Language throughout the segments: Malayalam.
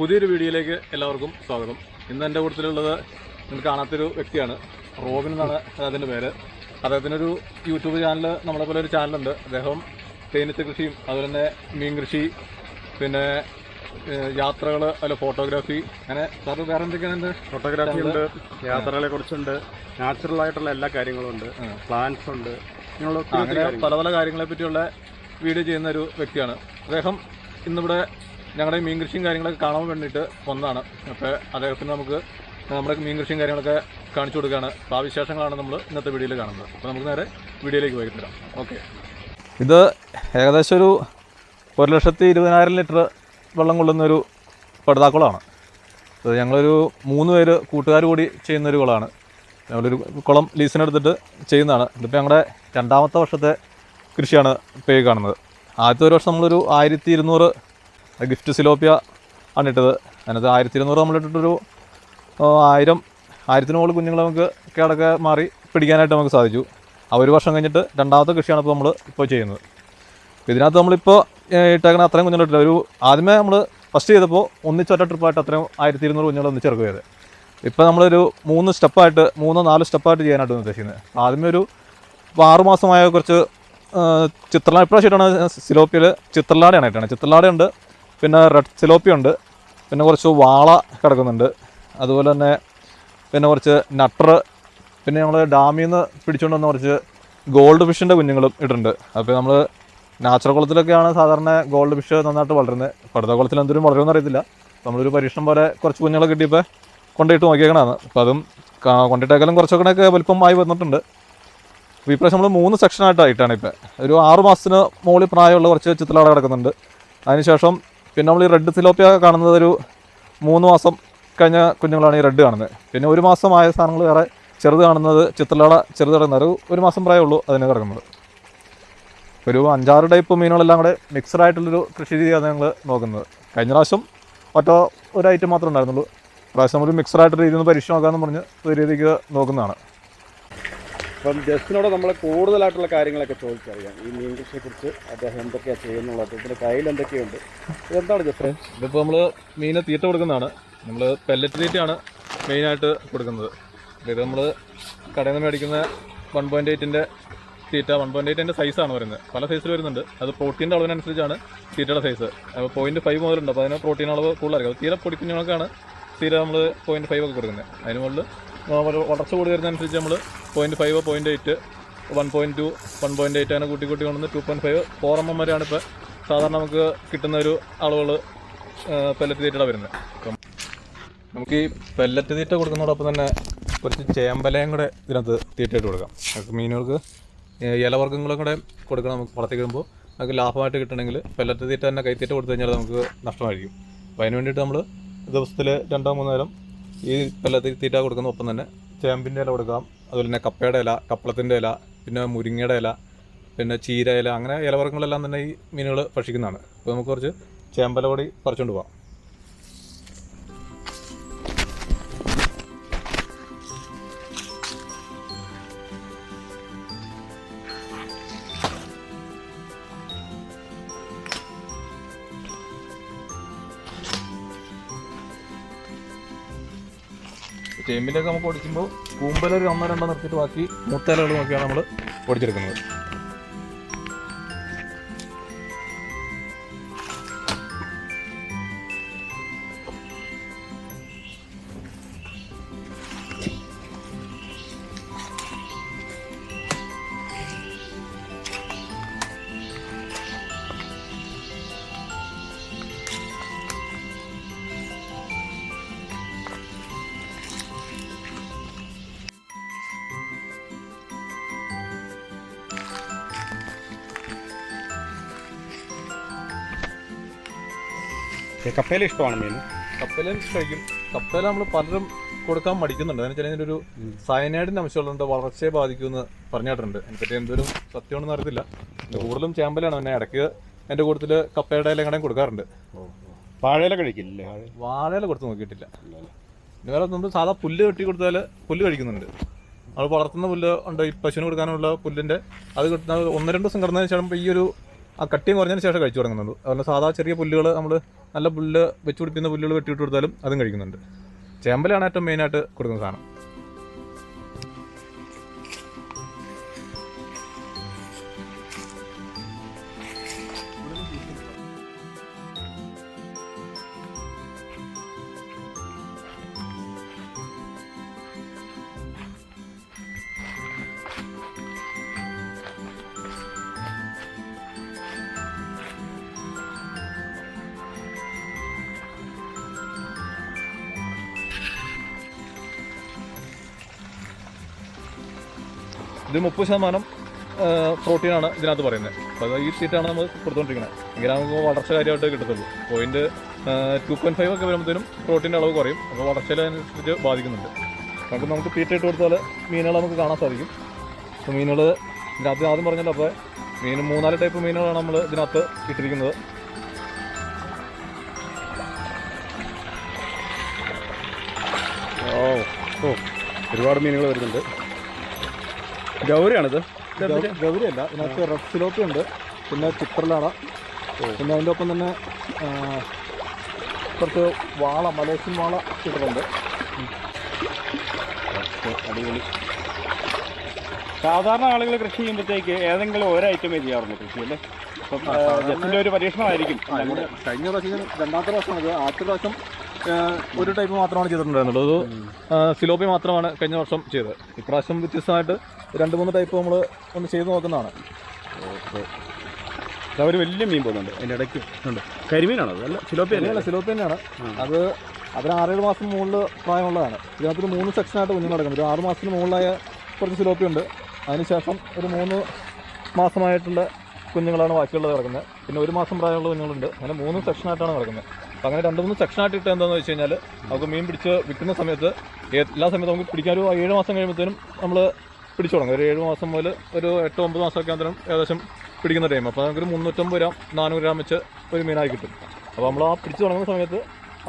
പുതിയൊരു വീഡിയോയിലേക്ക് എല്ലാവർക്കും സ്വാഗതം. ഇന്ന് എന്റെ കൂട്ടത്തിലുള്ളത് നിങ്ങൾക്ക് കാണാത്തൊരു വ്യക്തിയാണ്. റോബിൻ എന്നാണ് അദ്ദേഹത്തിന്റെ പേര്. അദ്ദേഹത്തിനൊരു യൂട്യൂബ് ചാനൽ നമ്മളെ പോലെ ഒരു ചാനലുണ്ട് അദ്ദേഹം തേനീച്ച കൃഷിയും അതുപോലെ തന്നെ മീൻ കൃഷി പിന്നെ യാത്രകൾ അല്ല ഫോട്ടോഗ്രാഫി അങ്ങനെ സാറ് വേറെ എന്തൊക്കെയാണ് ഫോട്ടോഗ്രാഫി ഉണ്ട് യാത്രകളെ കുറിച്ചുണ്ട് നാച്ചുറൽ ആയിട്ടുള്ള എല്ലാ കാര്യങ്ങളും ഉണ്ട്. പ്ലാന്റ്സ് ഉണ്ട് അങ്ങനെ പല പല കാര്യങ്ങളെ പറ്റിയുള്ള വീഡിയോ ചെയ്യുന്ന ഒരു വ്യക്തിയാണ്. അദ്ദേഹം ഇന്നിവിടെ ഞങ്ങളുടെ മീൻ കൃഷിയും കാര്യങ്ങളൊക്കെ കാണാൻ വേണ്ടിയിട്ട് വന്നതാണ്. അപ്പോൾ അദ്ദേഹത്തിന് നമുക്ക് നമ്മുടെ മീൻ കൃഷിയും കാര്യങ്ങളൊക്കെ കാണിച്ചു കൊടുക്കുകയാണ്. അപ്പോൾ ആ വിശേഷങ്ങളാണ് നമ്മൾ ഇന്നത്തെ വീഡിയോയിൽ കാണുന്നത്. അപ്പോൾ നമുക്ക് നേരെ വീഡിയോയിലേക്ക് തരാം ഓക്കെ. ഇത് ഏകദേശം ഒരു ഒരു ലക്ഷത്തി ഇരുപതിനായിരം ലിറ്റർ വെള്ളം കൊള്ളുന്ന ഒരു പടുതാക്കുളമാണ് അത് ഞങ്ങളൊരു മൂന്ന് പേര് കൂട്ടുകാർ കൂടി ചെയ്യുന്നൊരു കുളമാണ്. ഞങ്ങളൊരു കുളം ലീസിനെടുത്തിട്ട് ചെയ്യുന്നതാണ്. ഇതിപ്പോൾ ഞങ്ങളുടെ രണ്ടാമത്തെ വർഷത്തെ കൃഷിയാണ് ഇപ്പോൾ കാണുന്നത്. ആദ്യത്തെ ഒരു വർഷം നമ്മളൊരു ആയിരത്തി ഇരുന്നൂറ് ഗിഫ്റ്റ് സിലോപ്പിയ ആണ് ഇട്ടത്. അതിനകത്ത് ആയിരത്തി ഇരുന്നൂറ് നമ്മളിട്ടിട്ടൊരു ആയിരം ആയിരത്തിന് മുകളിൽ കുഞ്ഞുങ്ങൾ നമുക്ക് കേടൊക്കെ മാറി പിടിക്കാനായിട്ട് നമുക്ക് സാധിച്ചു. ആ ഒരു വർഷം കഴിഞ്ഞിട്ട് രണ്ടാമത്തെ കൃഷിയാണ് ഇപ്പോൾ നമ്മൾ ഇപ്പോൾ ചെയ്യുന്നത്. ഇതിനകത്ത് നമ്മളിപ്പോൾ ഇട്ടേക്കുന്ന അത്രയും കുഞ്ഞുങ്ങളിട്ടില്ല ഒരു ആദ്യമേ നമ്മൾ ഫസ്റ്റ് ചെയ്തപ്പോൾ ഒന്നിച്ചൊറ്റ ട്രിപ്പായിട്ട് അത്രയും ആയിരത്തി ഇരുന്നൂറ് കുഞ്ഞുങ്ങൾ ഒന്നിച്ച് ഇറക്കുക ചെയ്തത് ഇപ്പോൾ നമ്മളൊരു മൂന്ന് സ്റ്റെപ്പായിട്ട് മൂന്നോ നാലോ സ്റ്റെപ്പായിട്ട് ചെയ്യാനായിട്ട് ഉദ്ദേശിക്കുന്നത് ആദ്യമേ ഒരു ആറുമാസമായ കുറച്ച് ചിത്രലാട് ഇപ്രാവശ്യമായിട്ടാണ് സിലോപ്പിയിൽ ചിത്രലാടയാണ് ആയിട്ടാണ് ചിത്രലാടയുണ്ട്. പിന്നെ റെഡ് സിലോപ്പി ഉണ്ട്. പിന്നെ കുറച്ച് വാള കിടക്കുന്നുണ്ട്. അതുപോലെ തന്നെ പിന്നെ കുറച്ച് നട്ടർ. പിന്നെ നമ്മൾ ഡാമിൽ നിന്ന് പിടിച്ചുകൊണ്ട് വന്ന കുറച്ച് ഗോൾഡ് ഫിഷിന്റെ കുഞ്ഞുങ്ങളും ഇട്ടിട്ടുണ്ട്. അപ്പോൾ നമ്മൾ നാച്ചുറൽ കുളത്തിലൊക്കെയാണ് സാധാരണ ഗോൾഡ് ഫിഷ് നന്നായിട്ട് വളരുന്നത് പടുത്ത കുളത്തിൽ എന്തൊരു വളരുമെന്ന് അറിയത്തില്ല. നമ്മളൊരു പരീക്ഷണം പോലെ കുറച്ച് കുഞ്ഞുങ്ങളെ കിട്ടിയപ്പോൾ കൊണ്ടിട്ട് നോക്കിയേക്കണതാണ്. അപ്പോൾ അതും കൊണ്ടിട്ടേക്കാളും കുറച്ചൊക്കെ വലുപ്പമായി വന്നിട്ടുണ്ട്. അപ്പോൾ ഇപ്രാവശ്യം നമ്മൾ മൂന്ന് സെക്ഷനായിട്ടായിട്ടാണ് ഇപ്പോൾ ഒരു ആറ് മാസത്തിന് മുകളിൽ പ്രായമുള്ള കുറച്ച് ചിത്രലാട കിടക്കുന്നുണ്ട്. അതിനുശേഷം പിന്നെ നമ്മൾ ഈ റെഡ് സിലോപ്പിയ കാണുന്നത് ഒരു മൂന്ന് മാസം കഴിഞ്ഞ കുഞ്ഞുങ്ങളാണ് ഈ റെഡ് കാണുന്നത്. പിന്നെ ഒരു മാസമായ സാധനങ്ങൾ വേറെ ചെറുത് കാണുന്നത് ചിത്രലാട ചെറുത് കിടക്കുന്നത് ഒരു ഒരു മാസം പ്രായമുള്ളൂ അതിനെ കിടക്കുന്നത്. ഒരു അഞ്ചാറ് ടൈപ്പ് മീനുകളെല്ലാം കൂടെ മിക്സഡ് ആയിട്ടുള്ളൊരു കൃഷി രീതിയാണ് ഞങ്ങൾ നോക്കുന്നത്. കഴിഞ്ഞ പ്രാവശ്യം ഒറ്റ ഒരു ഐറ്റം മാത്രമേ ഉണ്ടായിരുന്നുള്ളൂ. പ്രാവശ്യം ഒരു മിക്സഡ് ആയിട്ട് രീതിയിൽ നിന്ന് പരീക്ഷ നോക്കാമെന്ന് പറഞ്ഞ് ഒരു രീതിക്ക് നോക്കുന്നതാണ്. അപ്പം ജസ്റ്റിനോട് നമ്മൾ കൂടുതലായിട്ടുള്ള കാര്യങ്ങളൊക്കെ ചോദിച്ചറിയാം. ഈ മീൻ കൃഷിയെ കുറിച്ച് അദ്ദേഹം എന്തൊക്കെയാണ് ചെയ്യുന്നുള്ളത് അദ്ദേഹത്തിന്റെ കയ്യിൽ എന്തൊക്കെയുണ്ട് ഇതെന്താണ് ജസ്റ്റ്? ഇതിപ്പോൾ നമ്മൾ മീന് തീറ്റ കൊടുക്കുന്നതാണ്. നമ്മൾ പെല്ലറ്റ് തീറ്റയാണ് മെയിനായിട്ട് കൊടുക്കുന്നത്. ഇത് നമ്മൾ കടയിൽ നിന്ന് മേടിക്കുന്ന വൺ പോയിന്റ് എയ്റ്റിന്റെ തീറ്റ വൺ പോയിന്റ് എയ്റ്റിന്റെ സൈസാണ് വരുന്നത്. പല സൈസിൽ വരുന്നുണ്ട്. അത് പ്രോട്ടീന്റെ അളവിനനുസരിച്ചാണ് തീറ്റയുടെ സൈസ് അപ്പോൾ പോയിന്റ് ഫൈവ് മുതലുണ്ട്. അപ്പോൾ അതിന് പ്രോട്ടീൻ അളവ് കൂടുതലായിരിക്കും. അത് തീരെ പൊടിക്കുഞ്ഞുങ്ങൾക്കാണ് തീരെ നമ്മൾ പോയിന്റ് ഫൈവ് ഒക്കെ കൊടുക്കുന്നത്. അതിന് മുകളിൽ വളർച്ച കൂടി വരുന്നതനുസരിച്ച് നമ്മൾ point five point eight one point two one point eight അങ്ങനെ കൂട്ടി കൂട്ടി കൊണ്ടുവന്ന് two point five four M M വരെയാണ് ഇപ്പോൾ സാധാരണ നമുക്ക് കിട്ടുന്ന ഒരു അളവുകൾ പെല്ലറ്റ് തീറ്റയുടെ വരുന്നത്. അപ്പം നമുക്ക് ഈ പെല്ലറ്റ് തീറ്റ കൊടുക്കുന്നതോടൊപ്പം തന്നെ കുറച്ച് ചേമ്പലയും കൂടെ ഇതിനകത്ത് തീറ്റയായിട്ട് കൊടുക്കാം. നമുക്ക് മീനുകൾക്ക് ഇലവർഗങ്ങളും കൂടെ കൊടുക്കണം നമുക്ക് വളർത്തി നമുക്ക് ലാഭമായിട്ട് കിട്ടണമെങ്കിൽ പെല്ലറ്റ് തീറ്റ തന്നെ കൈത്തീറ്റ കൊടുത്തു കഴിഞ്ഞാൽ നമുക്ക് നഷ്ടമായിരിക്കും. അപ്പോൾ അതിന് വേണ്ടിയിട്ട് നമ്മൾ ദിവസത്തിൽ രണ്ടോ മൂന്നോ നേരം ഈ പെല്ലറ്റ് തീറ്റ കൊടുക്കുന്ന ഒപ്പം തന്നെ ചേമ്പിന്റെ ഇല കൊടുക്കാം. അതുപോലെ തന്നെ കപ്പയുടെ ഇല കപ്പളത്തിന്റെ ഇല പിന്നെ മുരിങ്ങയുടെ ഇല പിന്നെ ചീര ഇല അങ്ങനെ ഇലവർഗങ്ങളെല്ലാം തന്നെ ഈ മീനുകൾ ഭക്ഷിക്കുന്നതാണ്. അപ്പോൾ നമുക്ക് കുറച്ച് ചേമ്പല കൂടി പറിച്ചുകൊണ്ട് പോകാം ചേമ്പിലൊക്കെ നമുക്ക് ഓടിക്കുമ്പോൾ കൂമ്പലൊരു ഒന്നോ രണ്ടോ നിർത്തിയിട്ട് ബാക്കി മൂത്തലകൾ നോക്കിയാണ് നമ്മൾ പൊടിച്ചെടുക്കുന്നത് കപ്പയിൽ ഇഷ്ടമാണ് മീൻ കപ്പലും കഴിക്കും കപ്പേല നമ്മൾ പലരും കൊടുക്കാൻ മടിക്കുന്നുണ്ട്. അതിന് വെച്ചാൽ ഒരു സയനൈഡിന്റെ അംശമുള്ളത് വളർച്ചയെ ബാധിക്കുമെന്ന് പറഞ്ഞിട്ടുണ്ട്. എനിക്കത് എന്തൊരു സത്യമാണെന്ന് അറിയത്തില്ല. കൂടുതലും ചേമ്പലാണ്. പിന്നെ ഇടയ്ക്ക് എന്റെ കൂട്ടത്തിൽ കപ്പയുടെ ഇല കടയും കൊടുക്കാറുണ്ട്. വാഴയില കഴിക്കില്ലേ? വാഴ വാഴയില കൊടുത്ത് നോക്കിയിട്ടില്ല. പിന്നെ വേറെ നമ്മൾ സാധാ പുല്ല് കെട്ടി കൊടുത്താൽ പുല്ല് കഴിക്കുന്നുണ്ട്. നമ്മൾ വളർത്തുന്ന പുല്ല് ഉണ്ട്. ഈ പശുവിന് കൊടുക്കാനുള്ള പുല്ലിന്റെ അത് കിട്ടുന്ന ഒന്ന് രണ്ട് ദിവസം കിടന്നതിന് ശേഷം ഈ ഒരു ആ കട്ടിയും കുറഞ്ഞതിന് ശേഷം കഴിച്ചു തുടങ്ങുന്നുള്ളൂ അതുപോലെ സാധാ ചെറിയ പുല്ലുകൾ നമ്മൾ നല്ല പുല്ല് വെച്ച് പിടിപ്പിക്കുന്ന പുല്ലുകൾ വെട്ടിയിട്ട് കൊടുത്താലും അതും കഴിക്കുന്നുണ്ട്. ചേമ്പലാണ് ഏറ്റവും മെയിനായിട്ട് കൊടുക്കുന്ന സാധനം. ഇത് മുപ്പത് ശതമാനം പ്രോട്ടീനാണ് ഇതിനകത്ത് പറയുന്നത്. അപ്പോൾ ഈ സീറ്റാണ് നമ്മൾ കൊടുത്തുകൊണ്ടിരിക്കുന്നത് എങ്കിലും നമുക്ക് വളർച്ച കാര്യമായിട്ട് കിട്ടത്തുള്ളൂ. പോയിന്റ് ടു പോയിന്റ് ഫൈവ് ഒക്കെ വരുമ്പോഴത്തേനും പ്രോട്ടീന്റെ അളവ് കുറയും. അപ്പോൾ വളർച്ചയിലനുസരിച്ച് ബാധിക്കുന്നുണ്ട്. നമുക്ക് നമുക്ക് തീറ്റ ഇട്ട് കൊടുത്താൽ മീനുകൾ നമുക്ക് കാണാൻ സാധിക്കും. അപ്പോൾ മീനുകൾ ഇതിനകത്ത് ആദ്യം പറഞ്ഞല്ലോ അപ്പോൾ മീൻ മൂന്നാൽ ടൈപ്പ് മീനുകളാണ് നമ്മൾ ഇതിനകത്ത് ഇട്ടിരിക്കുന്നത്. ഓ ഓ ഒരുപാട് മീനുകൾ വരുന്നുണ്ട്. ഗൗരിയാണിത്. ഗൗരിയല്ല. ഇതിനകത്ത് റെഡ് സിലോപ്പി ഉണ്ട്. പിന്നെ ചിത്രലാട പിന്നെ അതിന്റെ ഒപ്പം തന്നെ കുറച്ച് വാള മലേഷ്യൻ വാള ചിത്രമുണ്ട് അടിപൊളി. സാധാരണ ആളുകൾ കൃഷി ചെയ്യുമ്പോഴത്തേക്ക് ഏതെങ്കിലും ഒരു ഐറ്റമേ ചെയ്യാറുള്ളൂ കൃഷി അല്ലേ? അപ്പം ജസ്റ്റിന്റെ ഒരു പരീക്ഷണമായിരിക്കും. കഴിഞ്ഞ പ്രാവശ്യം രണ്ടാമത്തെ പ്രാവശ്യം ആദ്യ ആദ്യത്തെ പ്രാവശ്യം ഒരു ടൈപ്പ് മാത്രമാണ് ചെയ്തിട്ടുണ്ടായിരുന്നുള്ളൂ. അത് സിലോപ്പി മാത്രമാണ് കഴിഞ്ഞ വർഷം ചെയ്തത്. ഇപ്രാവശ്യം വ്യത്യസ്തമായിട്ട് രണ്ട് മൂന്ന് ടൈപ്പ് നമ്മൾ ഒന്ന് ചെയ്ത് നോക്കുന്നതാണ്. അവർ വലിയ മീൻ പോകുന്നുണ്ട്. അതിന്റെ ഇടയ്ക്ക്. ഉണ്ട്. കരിമീനാണോ അത്? അല്ല ചിലോപ്പി അല്ല? സിലോപ്പി തന്നെയാണ്. അത് അതിന് ആറേഴ് മാസം മുകളിൽ പ്രായമുള്ളതാണ്. ഇതിനകത്തൊരു മൂന്ന് സെക്ഷനായിട്ട് കുഞ്ഞു നടക്കുന്നത് ഒരു ആറ് മാസത്തിന് മുകളിലായ കുറച്ച് സിലോപ്പി ഉണ്ട്. അതിനുശേഷം ഒരു മൂന്ന് മാസമായിട്ടുള്ള കുഞ്ഞുങ്ങളാണ് ബാക്കിയുള്ളത് കിടക്കുന്നത്. പിന്നെ ഒരു മാസം പ്രായമുള്ള കുഞ്ഞുങ്ങളുണ്ട്. അങ്ങനെ മൂന്ന് സെക്ഷനായിട്ടാണ് നടക്കുന്നത് അപ്പം അങ്ങനെ രണ്ട് മൂന്ന് സെക്ഷനായിട്ട് ഇട്ട് എന്താണെന്ന് വെച്ച് കഴിഞ്ഞാൽ നമുക്ക് മീൻ പിടിച്ച് വിൽക്കുന്ന സമയത്ത് എല്ലാ സമയത്തും നമുക്ക് പിടിക്കാൻ ഒരു ഏഴ് മാസം കഴിയുമ്പോഴത്തേനും നമ്മൾ പിടിച്ചു തുടങ്ങും. ഒരു ഏഴ് മാസം മുതൽ ഒരു എട്ട് ഒമ്പത് മാസമൊക്കെ അന്തരം ഏകദേശം പിടിക്കുന്ന ടൈം അപ്പോൾ നമുക്കൊരു മുന്നൂറ്റമ്പത് ഗ്രാം നാനൂറ് ഗ്രാം വെച്ച് ഒരു മീനായി കിട്ടും. അപ്പോൾ നമ്മൾ ആ പിടിച്ചു തുടങ്ങുന്ന സമയത്ത്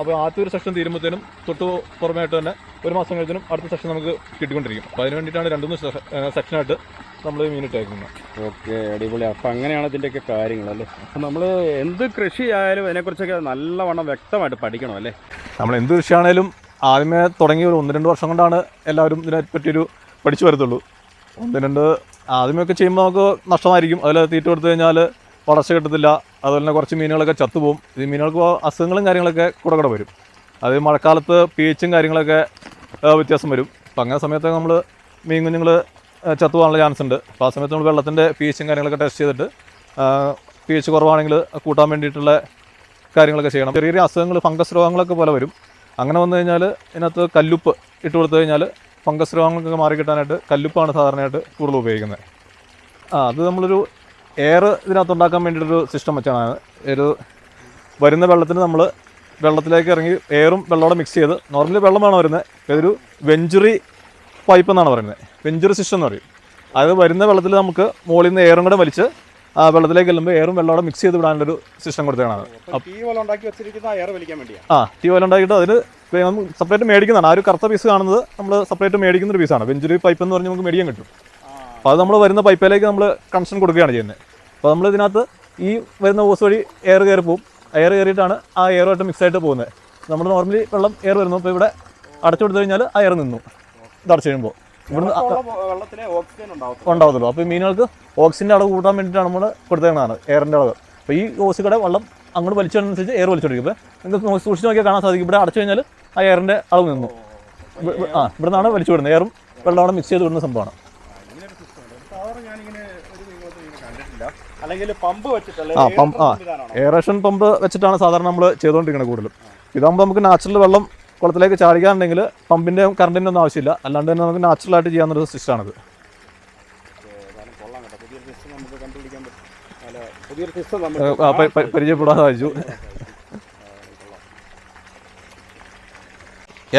അപ്പോൾ ആദ്യത്തെ ഒരു സെക്ഷൻ തീരുമ്പോഴത്തേനും തൊട്ട് പുറമേയായിട്ട് തന്നെ ഒരു മാസം കഴിഞ്ഞാലും അടുത്ത സെക്ഷൻ നമുക്ക് കിട്ടിക്കൊണ്ടിരിക്കും. അപ്പോൾ അതിന് വേണ്ടിയിട്ടാണ് രണ്ട് മൂന്ന് സെക്ഷനായിട്ട് നമ്മൾ മീൻ ഇട്ടേക്കുന്നത് ഓക്കെ അടിപൊളി. അപ്പം അങ്ങനെയാണ് ഇതിന്റെയൊക്കെ കാര്യങ്ങൾ അല്ലേ? അപ്പം നമ്മൾ എന്ത് കൃഷി ആയാലും അതിനെക്കുറിച്ചൊക്കെ നല്ലവണ്ണം വ്യക്തമായിട്ട് പഠിക്കണം അല്ലേ? നമ്മൾ എന്ത് കൃഷിയാണേലും ആദ്യമേ തുടങ്ങിയ ഒരു ഒന്ന് രണ്ട് വർഷം കൊണ്ടാണ് എല്ലാവരും ഇതിനെപ്പറ്റിയൊരു പഠിച്ചു വരത്തുള്ളൂ. ഒന്ന് രണ്ട് ആദ്യമൊക്കെ ചെയ്യുമ്പോൾ നമുക്ക് നഷ്ടമായിരിക്കും. അതിൽ തീറ്റ കൊടുത്തു കഴിഞ്ഞാൽ വളർച്ച കിട്ടത്തില്ല. അതുപോലെ തന്നെ കുറച്ച് മീനുകളൊക്കെ ചത്തുപോകും. ഈ മീനുകൾക്ക് അസുഖങ്ങളും കാര്യങ്ങളൊക്കെ കൂടെ കൂടെ വരും. അത് മഴക്കാലത്ത് പീച്ചും കാര്യങ്ങളൊക്കെ വ്യത്യാസം വരും. അപ്പം അങ്ങനെ സമയത്ത് നമ്മൾ മീൻ കുഞ്ഞുങ്ങൾ ചത്തുപോകാനുള്ള ചാൻസ് ഉണ്ട്. അപ്പോൾ ആ സമയത്ത് നമ്മൾ വെള്ളത്തിന്റെ പി എച്ചും കാര്യങ്ങളൊക്കെ ടെസ്റ്റ് ചെയ്തിട്ട് പി എച്ച് കുറവാണെങ്കിൽ കൂട്ടാൻ വേണ്ടിയിട്ടുള്ള കാര്യങ്ങളൊക്കെ ചെയ്യണം. ചെറിയ ചെറിയ അസുഖങ്ങൾ ഫംഗസ് രോഗങ്ങളൊക്കെ പോലെ വരും. അങ്ങനെ വന്നു കഴിഞ്ഞാൽ ഇതിനകത്ത് കല്ലുപ്പ് ഇട്ട് കൊടുത്തു കഴിഞ്ഞാൽ ഫംഗസ് രോഗങ്ങളൊക്കെ മാറി കിട്ടാനായിട്ട് കല്ലുപ്പാണ് സാധാരണയായിട്ട് കൂടുതൽ ഉപയോഗിക്കുന്നത്. ആ അത് നമ്മളൊരു എയർ ഇതിനകത്ത് ഉണ്ടാക്കാൻ വേണ്ടിയിട്ടൊരു സിസ്റ്റം വെച്ചാണ്. ഒരു വരുന്ന വെള്ളത്തിന് നമ്മൾ വെള്ളത്തിലേക്ക് ഇറങ്ങി എയറും വെള്ളത്തോടെ മിക്സ് ചെയ്ത് നോർമലി വെള്ളമാണ് വരുന്നത്. ഇതൊരു വെഞ്ചുറി പൈപ്പ് എന്നാണ് പറയുന്നത്. വെഞ്ചുറി സിസ്റ്റം എന്ന് പറയും. അത് വരുന്ന വെള്ളത്തിൽ നമുക്ക് മുകളിൽ നിന്ന് എയറും കൂടെ വലിച്ച് ആ വെള്ളത്തിലേക്ക് ചെല്ലുമ്പോൾ എയറും വെള്ളത്തോടെ മിക്സ് ചെയ്ത് വിടാനുള്ളൊരു സിസ്റ്റം കൊടുത്തതാണ് ആ ടീ വല ഉണ്ടാക്കിയിട്ട് അതിന് സെപ്പറേറ്റ് മേടിക്കുന്നതാണ്. ആ ഒരു കറുത്ത പീസ് കാണുന്നത് നമ്മൾ സെപ്പറേറ്റ് മേടിക്കുന്ന ഒരു പീസാണ് വെഞ്ചുറി പൈപ്പ് എന്ന് പറഞ്ഞാൽ നമുക്ക് മേടിക്കാൻ കിട്ടും. അപ്പോൾ അത് നമ്മൾ വരുന്ന പൈപ്പിലേക്ക് നമ്മൾ കണക്ഷൻ കൊടുക്കുകയാണ് ചെയ്യുന്നത്. അപ്പോൾ നമ്മൾ ഇതിനകത്ത് ഈ വരുന്ന ഓസ് വഴി എയർ കയറി പോകും എയർ കയറിയിട്ടാണ് ആ എയറുമായിട്ട് മിക്സ് ആയിട്ട് പോകുന്നത്. നമ്മൾ നോർമലി വെള്ളം എയർ വരുന്നു. അപ്പോൾ ഇവിടെ അടച്ചു കൊടുത്തു കഴിഞ്ഞാൽ ആ എയർ നിന്നു. ഇത് അടച്ചു കഴിയുമ്പോൾ. ഇവിടുന്ന് അ- ഓക്സിജൻ ഉണ്ടാവും ഉണ്ടാവത്തുള്ളൂ. അപ്പോൾ ഈ മീനുകൾക്ക് ഓക്സിജന്റെ അളവ് കൂട്ടാൻ വേണ്ടിയിട്ടാണ് നമ്മൾ കൊടുത്തേക്കുന്നതാണ് എയറിന്റെ അളവ്. അപ്പോൾ ഈ ഓസ് കൂടെ വെള്ളം അങ്ങോട്ട് വലിച്ചതനുസരിച്ച് എയർ വലിച്ചോണ്ടിരിക്കും ഇപ്പോൾ നിങ്ങൾക്ക് സൂക്ഷിച്ച് നോക്കിയാൽ കാണാൻ സാധിക്കും. ഇവിടെ അടച്ചു കഴിഞ്ഞാൽ ആ എയറിന്റെ അളവ് നിന്നു. ആ ഇവിടെ നിന്നാണ് വലിച്ചു വിടുന്നത്. എയറും വെള്ളവും മിക്സ് ചെയ്ത് വിടുന്ന സംഭവമാണ്. ആ പമ്പ് ആ എയറേഷൻ പമ്പ് വെച്ചിട്ടാണ് സാധാരണ നമ്മൾ ചെയ്തുകൊണ്ടിരിക്കുന്നത് കൂടുതലും. ഇതാകുമ്പോൾ നമുക്ക് നാച്ചുറൽ വെള്ളം കുളത്തിലേക്ക് ചാടിക്കാറുണ്ടെങ്കിൽ പമ്പിന്റെ കറണ്ടിന്റെ ഒന്നും ആവശ്യമില്ല. അല്ലാണ്ട് തന്നെ നമുക്ക് നാച്ചുറലായിട്ട് ചെയ്യാവുന്നൊരു സിസ്റ്റമാണിത് പരിചയപ്പെടാതെ വായിച്ചു.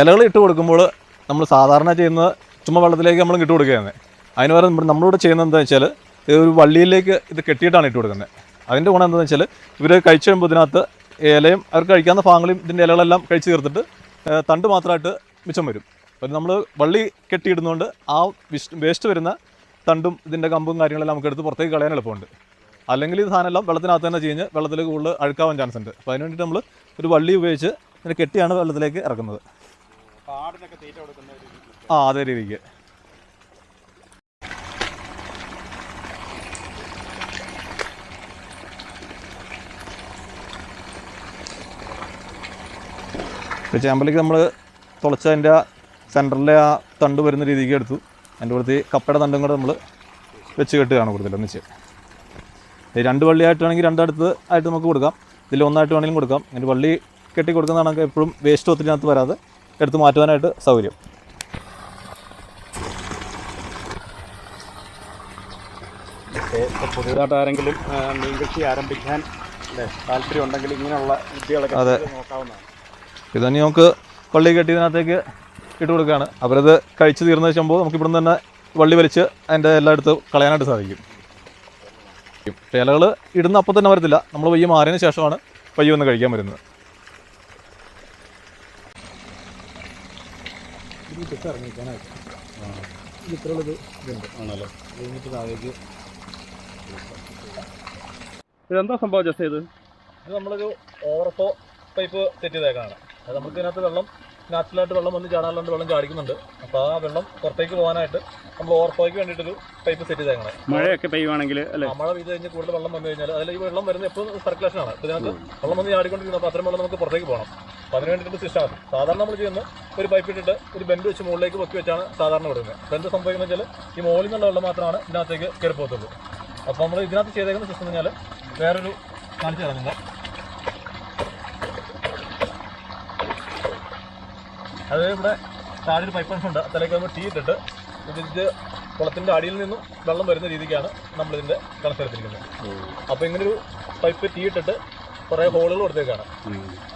ഇലകൾ ഇട്ട് കൊടുക്കുമ്പോൾ നമ്മൾ സാധാരണ ചെയ്യുന്നത് ചുമ്മാ വെള്ളത്തിലേക്ക് നമ്മൾ ഇട്ട് കൊടുക്കുകയാണ്. അതിന് പകരം നമ്മളിവിടെ ചെയ്യുന്നത് എന്താ വെച്ചാൽ ഇത് ഒരു വള്ളിയിലേക്ക് ഇത് കെട്ടിയിട്ടാണ് ഇട്ട് കൊടുക്കുന്നത്. അതിന്റെ ഗുണം എന്താണെന്ന് വെച്ചാൽ ഇവർ കഴിച്ചു കഴിയുമ്പോൾ ഇതിനകത്ത് ഇലയും അവർ കഴിക്കാവുന്ന ഭാഗങ്ങളും ഇതിന്റെ ഇലകളെല്ലാം കഴിച്ച് തീർത്തിട്ട് തണ്ട് മാത്രമായിട്ട് മിച്ചം വരും. അപ്പം നമ്മൾ വള്ളി കെട്ടിയിടുന്നതുകൊണ്ട് ആ വേസ്റ്റ് വരുന്ന തണ്ടും ഇതിന്റെ കമ്പും കാര്യങ്ങളെല്ലാം നമുക്ക് എടുത്ത് പുറത്തേക്ക് കളയാൻ എളുപ്പമുണ്ട്. അല്ലെങ്കിൽ ഈ സാധനം എല്ലാം വെള്ളത്തിനകത്ത് തന്നെ ചീഞ്ഞ് വെള്ളത്തിൽ കൂടുതൽ അഴുക്കാവാൻ ചാൻസ് ഉണ്ട്. അപ്പോൾ അതിന് വേണ്ടിയിട്ട് നമ്മൾ ഒരു വള്ളി ഉപയോഗിച്ച് ഇതിനെ കെട്ടിയാണ് വെള്ളത്തിലേക്ക് ഇറക്കുന്നത്. ആ അതേ രീതിക്ക്. ഇപ്പോൾ ചേമ്പലേക്ക് നമ്മൾ തുളച്ചതിന്റെ അതിന്റെ സെന്ററിലെ ആ തണ്ട് വരുന്ന രീതിക്ക് എടുത്തു. അതിന്റെ കൂടുതൽ കപ്പയുടെ തണ്ടും കൂടെ നമ്മൾ വെച്ച് കെട്ടുകയാണ് കൂടുതൽ ഒന്നിച്ച്. രണ്ട് വള്ളിയായിട്ടാണെങ്കിൽ രണ്ടടുത്ത് ആയിട്ട് നമുക്ക് കൊടുക്കാം. ഇതിൽ ഒന്നായിട്ട് വേണമെങ്കിലും കൊടുക്കാം. അതിന്റെ വള്ളി കെട്ടി കൊടുക്കുന്നതാണ് എപ്പോഴും വേസ്റ്റ് ഒത്തിരിനകത്ത് വരാതെ എടുത്ത് മാറ്റുവാനായിട്ട് സൗകര്യം. പുതിയതായിട്ട് ആരെങ്കിലും മീൻ കൃഷി ആരംഭിക്കാൻ അല്ലേ താല്പര്യം ഉണ്ടെങ്കിൽ ഇങ്ങനെയുള്ള വിദ്യകളൊക്കെ. നോക്കാവുന്നതാണ്. ഇത് തന്നെ നമുക്ക് വള്ളി കെട്ടിയതിനകത്തേക്ക് ഇട്ട് കൊടുക്കുകയാണ്. അവരത് കഴിച്ച് തീർന്ന ശമ്പോ നമുക്ക് ഇവിടുന്ന് തന്നെ വള്ളി വലിച്ച് അതിന്റെ എല്ലായിടത്തും കളയാനായിട്ട് സാധിക്കും. ഇലകൾ ഇടുന്ന അപ്പം തന്നെ വരത്തില്ല. നമ്മൾ പയ്യെ മാറിയതിന് ശേഷമാണ് പയ്യെ ഒന്ന് കഴിക്കാൻ വരുന്നത്. ആണല്ലോ? ഇതെന്താ സംഭവം ജസ്റ്റ് ഇത്? ഇത് നമ്മളൊരു ഓവർഫോ പൈപ്പ് തെറ്റിയതേക്കാണ് അത് നമുക്ക് ഇതിനകത്ത് വെള്ളം നാച്ചുറലായിട്ട് വെള്ളം വന്ന് ചാടാറുണ്ട് വെള്ളം ചാടിക്കുന്നുണ്ട്. അപ്പോൾ ആ വെള്ളം പുറത്തേക്ക് പോകാനായിട്ട് നമ്മൾ ഓവർഫ്ലോയ്ക്ക് വേണ്ടിയിട്ടൊരു പൈപ്പ് സെറ്റ് ചെയ്തേക്കണം. മഴയൊക്കെ പെയ്യുവാണെങ്കിൽ അല്ലേ? മഴ പെയ്ത് കഴിഞ്ഞ് കൂടുതൽ വെള്ളം വന്നു കഴിഞ്ഞാൽ അതിൽ ഈ വെള്ളം വരുന്നത് എപ്പോഴും സർക്കുലേഷൻ ആണ്. അപ്പോൾ ഇതിനകത്ത് വെള്ളം വന്ന് ചാടിക്കൊണ്ടിരിക്കുന്നു അപ്പോൾ അത്രയും വെള്ളം നമുക്ക് പുറത്തേക്ക് പോകണം. അപ്പോൾ അതിന് വേണ്ടിയിട്ട് സിസ്റ്റം ആണ്. സാധാരണ നമ്മൾ ചെയ്യുന്ന ഒരു പൈപ്പ് ഇട്ടിട്ട് ഒരു ബെൻഡ് വെച്ച് മുകളിലേക്ക് പൊക്കി വെച്ചാണ് സാധാരണ വിടുന്നത് ബെൻഡ് എന്ത് സംഭവിക്കുന്നത് വെച്ചാൽ ഈ മുകളിൽ നിന്നുള്ള വെള്ളം മാത്രമാണ് ഇതിനകത്തേക്ക് കയറി പോകത്തുള്ളൂ. അപ്പോൾ നമ്മൾ ഇതിനകത്ത് ചെയ്തേക്കുന്ന സിസ്റ്റം എന്ന് പറഞ്ഞാൽ വേറൊരു കാണിച്ചു തരാം നിങ്ങൾ അത് ഇവിടെ താഴെ ഒരു പൈപ്പ് ഉണ്ട്. അതിലേക്ക് നമ്മൾ ടീ ഇട്ടിട്ട് ഇതിന്റെ കുളത്തിന്റെ അടിയിൽ നിന്നും വെള്ളം വരുന്ന രീതിക്കാണ് നമ്മളിതിന്റെ കണക്ഷൻ എടുത്തിരിക്കുന്നത്. അപ്പോൾ ഇങ്ങനൊരു പൈപ്പ് ടീ ഇട്ടിട്ട് കുറേ ഹോളുകൾ കൊടുത്തേക്കാണ്.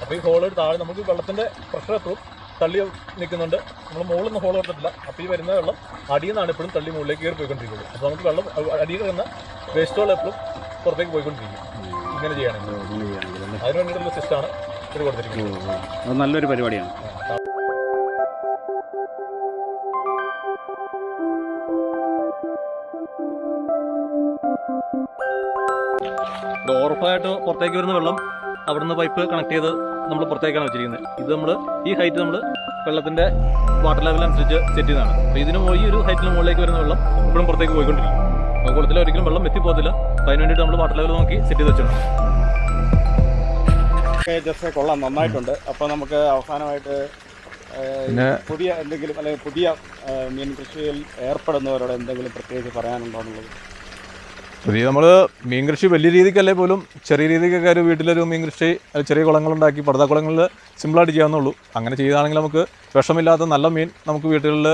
അപ്പോൾ ഈ ഹോളുകൾ താഴെ നമുക്ക് വെള്ളത്തിന്റെ പ്രഷർ എപ്പോഴും തള്ളി നിൽക്കുന്നുണ്ട്. നമ്മൾ മുകളിൽ നിന്ന് ഹോൾ കൊടുത്തിട്ടില്ല. അപ്പോൾ ഈ വരുന്ന വെള്ളം അടിയിൽ നിന്നാണ് എപ്പോഴും തള്ളി മുകളിലേക്ക് കയറി പോയിക്കൊണ്ടിരിക്കുന്നത്. അപ്പോൾ നമുക്ക് വെള്ളം അടിയിൽ വരുന്ന വേസ്റ്റ് വെള്ളം എപ്പോഴും പുറത്തേക്ക് പോയിക്കൊണ്ടിരിക്കും. ഇങ്ങനെ ചെയ്യുകയാണെങ്കിൽ അതിന് വേണ്ടിയിട്ടുള്ള സിസ്റ്റമാണ് ഇത് കൊടുത്തിരിക്കുന്നത്. അത് നല്ലൊരു പരിപാടിയാണ്. ഓവർഫ്ലോയായിട്ട് പുറത്തേക്ക് വരുന്ന വെള്ളം അവിടുന്ന് പൈപ്പ് കണക്ട് ചെയ്ത് നമ്മൾ പുറത്തേക്കാണ് വെച്ചിരിക്കുന്നത്. ഇത് നമ്മൾ ഈ ഹൈറ്റ് നമ്മൾ വെള്ളത്തിന്റെ വാട്ടർ ലെവൽ അനുസരിച്ച് സെറ്റ് ചെയ്തതാണ്. അപ്പോൾ ഇതിന് ഈ ഒരു ഹൈറ്റിന് മുകളിലേക്ക് വരുന്ന വെള്ളം ഇപ്പോഴും പുറത്തേക്ക് പോയിക്കൊണ്ടിരിക്കും അപ്പോൾ കുളത്തിൽ ഒരിക്കലും വെള്ളം എത്തി പോകത്തില്ല അപ്പോൾ അതിന് വേണ്ടിയിട്ട് നമ്മൾ വാട്ടർ ലെവൽ നോക്കി സെറ്റ് ചെയ്ത് വെച്ചിട്ടുണ്ട്. ജസ്റ്റ് കൊള്ളാം. നന്നായിട്ടുണ്ട്. അപ്പോൾ നമുക്ക് അവസാനമായിട്ട് പുതിയ എന്തെങ്കിലും അല്ലെങ്കിൽ പുതിയ മീൻ കൃഷിയിൽ ഏർപ്പെടുന്നവരോട് എന്തെങ്കിലും പ്രത്യേകിച്ച് പറയാനുണ്ടോ എന്നുള്ളത്? പുതിയ നമ്മൾ മീൻ കൃഷി വലിയ രീതിക്കല്ലേ പോലും ചെറിയ രീതിക്കൊക്കെ ഒരു വീട്ടിലൊരു മീൻ കൃഷി ചെറിയ കുളങ്ങളുണ്ടാക്കി പടുതാക്കുളങ്ങളിൽ സിമ്പിളായിട്ട് ചെയ്യാവുന്നുള്ളൂ അങ്ങനെ ചെയ്താണെങ്കിൽ നമുക്ക് വിഷമില്ലാത്ത നല്ല മീൻ നമുക്ക് വീടുകളിൽ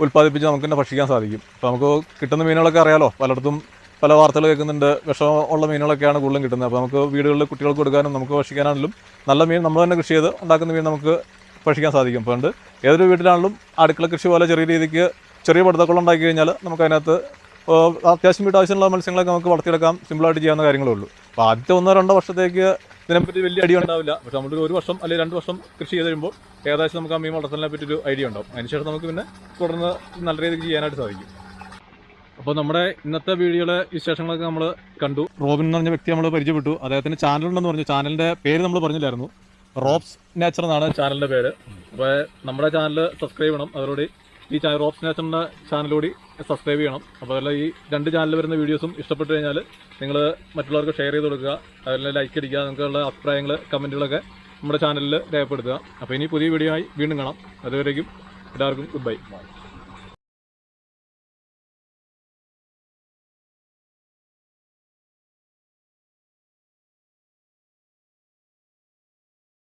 ഉൽപ്പാദിപ്പിച്ച് നമുക്ക് തന്നെ ഭക്ഷിക്കാൻ സാധിക്കും. അപ്പോൾ നമുക്ക് കിട്ടുന്ന മീനുകളൊക്കെ അറിയാലോ പലയിടത്തും പല വാർത്തകൾ കേൾക്കുന്നുണ്ട് വിഷമുള്ള മീനുകളൊക്കെയാണ് കൂടുതലും കിട്ടുന്നത്. അപ്പോൾ നമുക്ക് വീടുകളിൽ കുട്ടികൾക്ക് കൊടുക്കാനും നമുക്ക് ഭക്ഷിക്കാനാണെങ്കിലും നല്ല മീൻ നമ്മൾ തന്നെ കൃഷി ചെയ്ത് ഉണ്ടാക്കുന്ന മീൻ നമുക്ക് ഭക്ഷിക്കാൻ സാധിക്കും. അപ്പോൾ അതുകൊണ്ട് ഏതൊരു വീട്ടിലാണെങ്കിലും അടുക്കള കൃഷി പോലെ ചെറിയ രീതിക്ക് ചെറിയ പടുതാക്കുളം ഉണ്ടാക്കി കഴിഞ്ഞാൽ നമുക്ക് അതിനകത്ത് ഇപ്പോൾ അത്യാവശ്യം വീട്ടാവശ്യമുള്ള മത്സ്യങ്ങളൊക്കെ നമുക്ക് വളർത്തിയെടുക്കാം. സിമ്പിളായിട്ട് ചെയ്യാവുന്ന കാര്യങ്ങളേ ഉള്ളൂ. അപ്പോൾ ആദ്യത്തെ ഒന്നോ രണ്ടോ വർഷത്തേക്ക് ഇതിനെപ്പറ്റി വലിയ അടി ഉണ്ടാവില്ല. പക്ഷെ നമ്മൾ ഒരു വർഷം അല്ലെങ്കിൽ രണ്ട് വർഷം കൃഷി ചെയ്ത് കഴിയുമ്പോൾ ഏകദേശം നമുക്ക് ആ മീൻ വളർത്തലിനെ പറ്റി ഒരു ഐഡിയ ഉണ്ടാവും. അതിനുശേഷം നമുക്ക് പിന്നെ തുടർന്ന് നല്ല രീതിക്ക് ചെയ്യാനായിട്ട് സാധിക്കും. അപ്പോൾ നമ്മുടെ ഇന്നത്തെ വീഡിയോയിലെ വിശേഷങ്ങളൊക്കെ നമ്മൾ കണ്ടു. റോബിൻ എന്ന് പറഞ്ഞ വ്യക്തി നമ്മൾ പരിചയപ്പെട്ടു. അദ്ദേഹത്തിന് ചാനലുണ്ടെന്ന് പറഞ്ഞു. ചാനലിന്റെ പേര് നമ്മൾ പറഞ്ഞില്ലായിരുന്നു. റോബ്സ് നേച്ചർ എന്നാണ് ചാനലിന്റെ പേര്. അപ്പോൾ നമ്മുടെ ചാനൽ സബ്സ്ക്രൈബ് ചെയ്യണം. അതോടുകൂടി ഈ ചാനൽ റോബ്സ് നേച്ചറിന്റെ ചാനലോടി സബ്സ്ക്രൈബ് ചെയ്യണം. അതുപോലെ ഈ രണ്ട് ചാനലിൽ വരുന്ന വീഡിയോസും ഇഷ്ടപ്പെട്ട് കഴിഞ്ഞാൽ നിങ്ങൾ മറ്റുള്ളവർക്ക് ഷെയർ ചെയ്ത് കൊടുക്കുക. അതുപോലെ ലൈക്ക് അടിക്കുക. നിങ്ങൾക്കുള്ള അഭിപ്രായങ്ങൾ കമന്റുകളൊക്കെ നമ്മുടെ ചാനലിൽ രേഖപ്പെടുത്തുക. അപ്പോൾ ഇനി പുതിയ വീഡിയോ ആയി വീണ്ടും കാണാം. അതുവരേക്കും എല്ലാവർക്കും ഗുഡ് ബൈ